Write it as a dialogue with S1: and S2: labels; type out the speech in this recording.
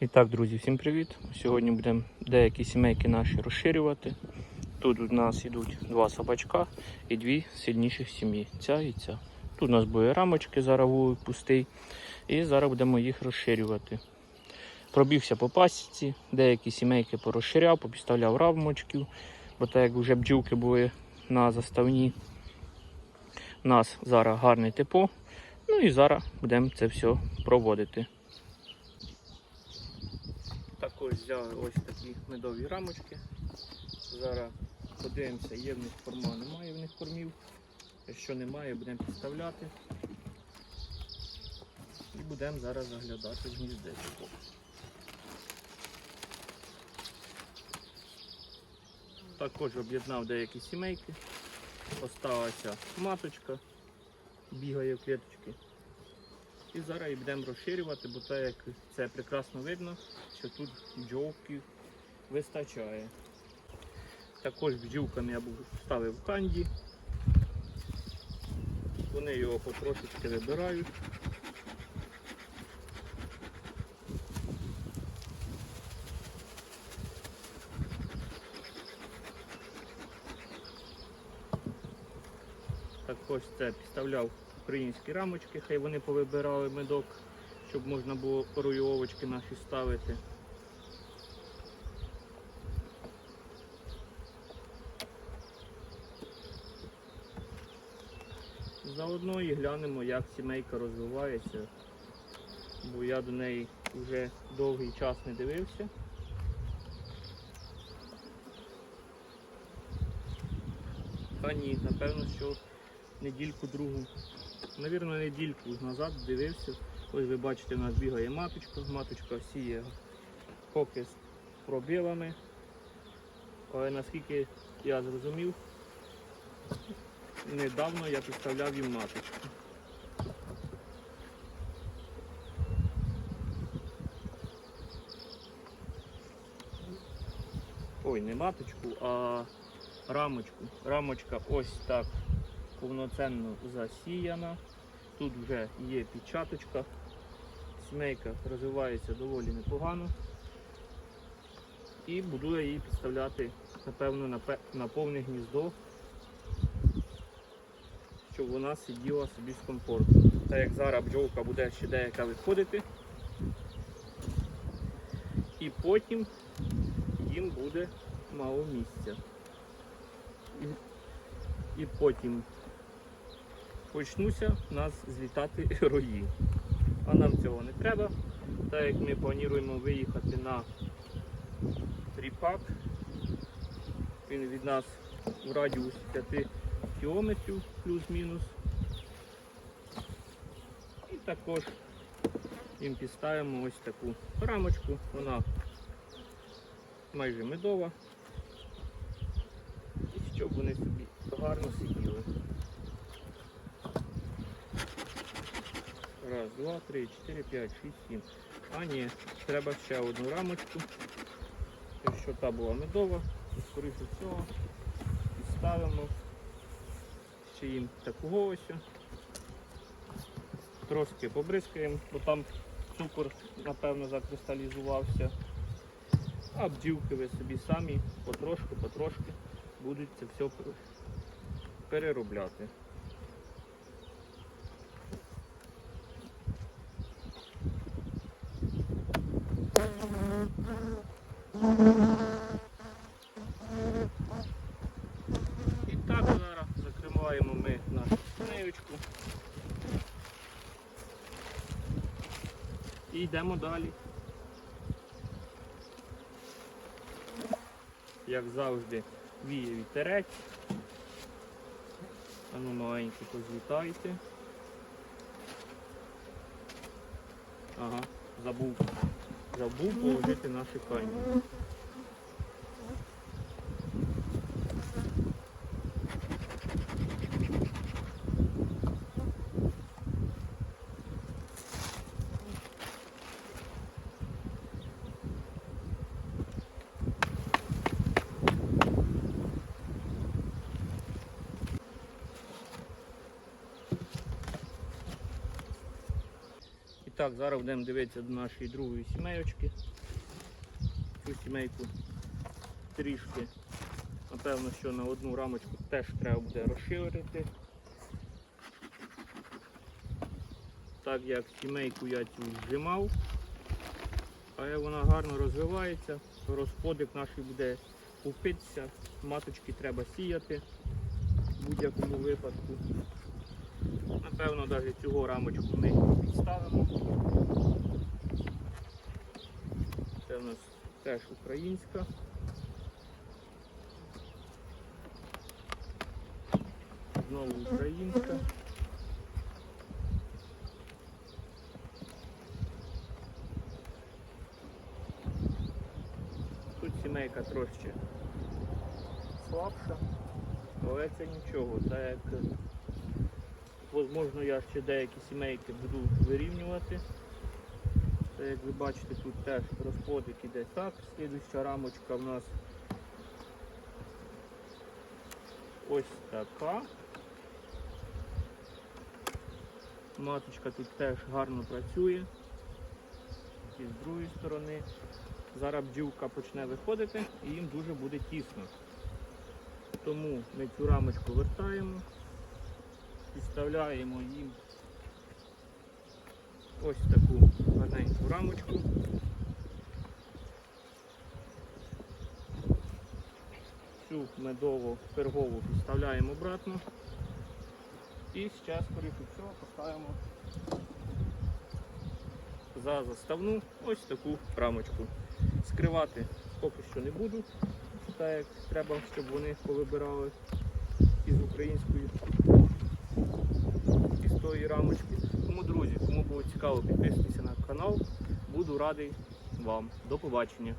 S1: І так, друзі, всім привіт! Сьогодні будемо деякі сімейки наші розширювати. Тут у нас йдуть два собачка і дві сильніших сім'ї. Ця і ця. Тут у нас були рамочки, зараз пустий. І зараз будемо їх розширювати. Пробігся по пасіці, деякі сімейки порозширяв, попідставляв рамочків, бо так як вже бджілки були на заставні. У нас зараз гарне тепло. Ну і зараз будемо це все проводити. Також взяли ось такі медові рамочки. Зараз подивимося, є в них корма, немає в них кормів. Якщо немає, будемо підставляти. І будемо зараз заглядати в гніздечко. Також об'єднав деякі сімейки. Осталася маточка, бігає в клеточки. І зараз її будемо розширювати, бо так як це прекрасно видно, що тут бджолків вистачає. Також бджілками я ставив канді. Вони його потрошечки вибирають. Також це підставляв українські рамочки, хай вони повибирали медок, щоб можна було руйовочки наші ставити. Заодно і глянемо, як сімейка розвивається, бо я до неї вже довгий час не дивився. Та ні, напевно, що недільку другу, навірно, недільку назад дивився. Ось ви бачите, у нас бігає маточка, маточка сіє поки з пробілами. Але наскільки я зрозумів, недавно я підставляв їм маточку. Ой, не маточку, а рамочку. Рамочка ось так повноцінно засіяна. Тут вже є печаточка. Сімейка розвивається доволі непогано. І буду я її підставляти, напевно, на, повне гніздо, щоб вона сиділа собі з комфортом. Так як зараз бджолка буде ще деяка виходити. І потім їм буде мало місця. І потім почнуться в нас злітати рої. А нам цього не треба, так як ми плануємо виїхати на ріпак. Він від нас в радіусі 5 кілометрів плюс-мінус. І також їм підставимо ось таку рамочку. Вона майже медова. І щоб вони собі гарно сиділи. Раз, два, три, чотири, п'ять, шість, сім. А ні, треба ще одну рамочку. Якщо та була медова, то скоріше всього підставимо ще їм такого ось. Трошки побризкаємо, бо там цукор, напевно, закристалізувався. А бджілки ви собі самі потрошки, потрошки будуть це все переробляти. І так зараз закриваємо ми нашу синеючку. І йдемо далі. Як завжди, віє вітерець. А ну маленькі позлітайте. Ага, забув. Забув положити наші кані. Так, зараз будемо дивитися до нашої другої сімейочки. Цю сімейку трішки, напевно, що на одну рамочку теж треба буде розширити. Так як сімейку я цю зжимав, а як вона гарно розвивається, то розплодик наш буде купитися, маточки треба сіяти в будь-якому випадку. Напевно, навіть цього рамочку ми підставимо. Це в нас теж українська. Знову українська. Тут сімейка трошки слабша, але це нічого. Так як, можливо, я ще деякі сімейки буду вирівнювати. Це, як ви бачите, тут теж розплодик іде так. Слідуща рамочка в нас ось така. Маточка тут теж гарно працює. І з другої сторони. Зараз бджілка почне виходити і їм дуже буде тісно. Тому ми цю рамочку вертаємо, підставляємо їм ось таку гарненьку рамочку. Цю медову пергову підставляємо обратно. І зараз, всього, поставимо за заставну ось таку рамочку. Скривати поки що не буду, так як треба, щоб вони повибирали із української тої рамочки. Тому, друзі, кому було цікаво, підписуйтесь на канал. Буду радий вам. До побачення.